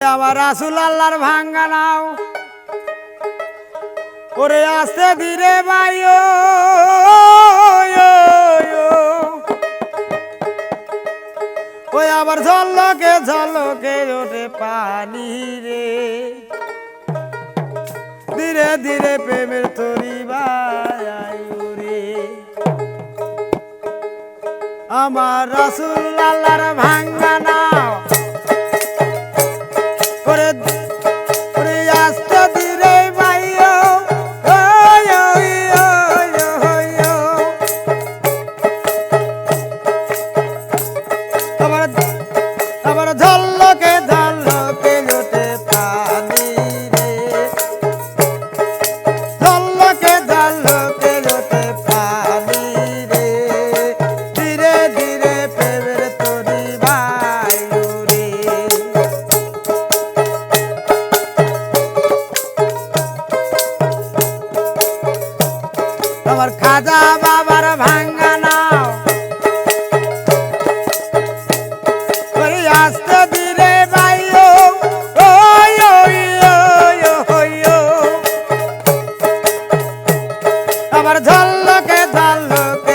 আমার রাসুল আল্লাহর ভাঙ্গা নাও। ওরে আসতে ধীরে ভাই ওই আবার ঝলকে ঝলকে ওঠে পানি রে। ধীরে ধীরে প্রেমের তরি রে। আমার রাসুল আল্লাহর ভাঙ্গা আমার খাজা বাবার ভাঙ্গা নাও। আসতে দিরে বাইও আমার ঝলকে ঝলকে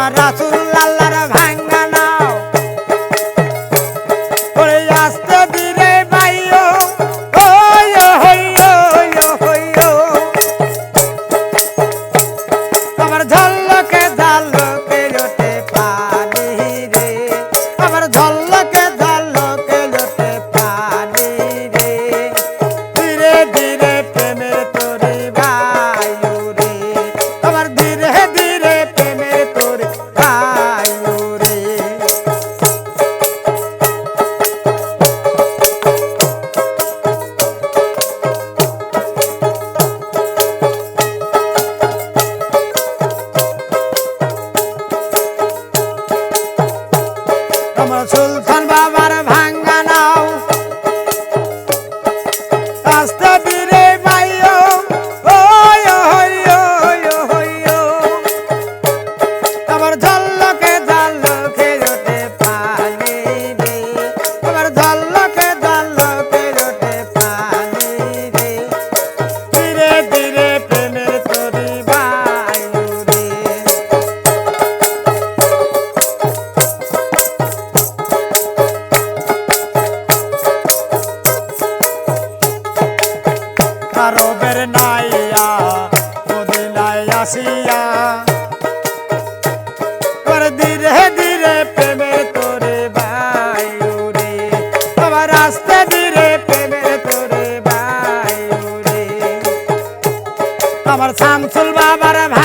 আমার রাসুল Stop it. ধীরে ধীরে প্রেমে তোরে ভাই রে আমার আস্তে ধীরে প্রেমে তোরে ভাই রে আমার শামসুল বাবার ভাই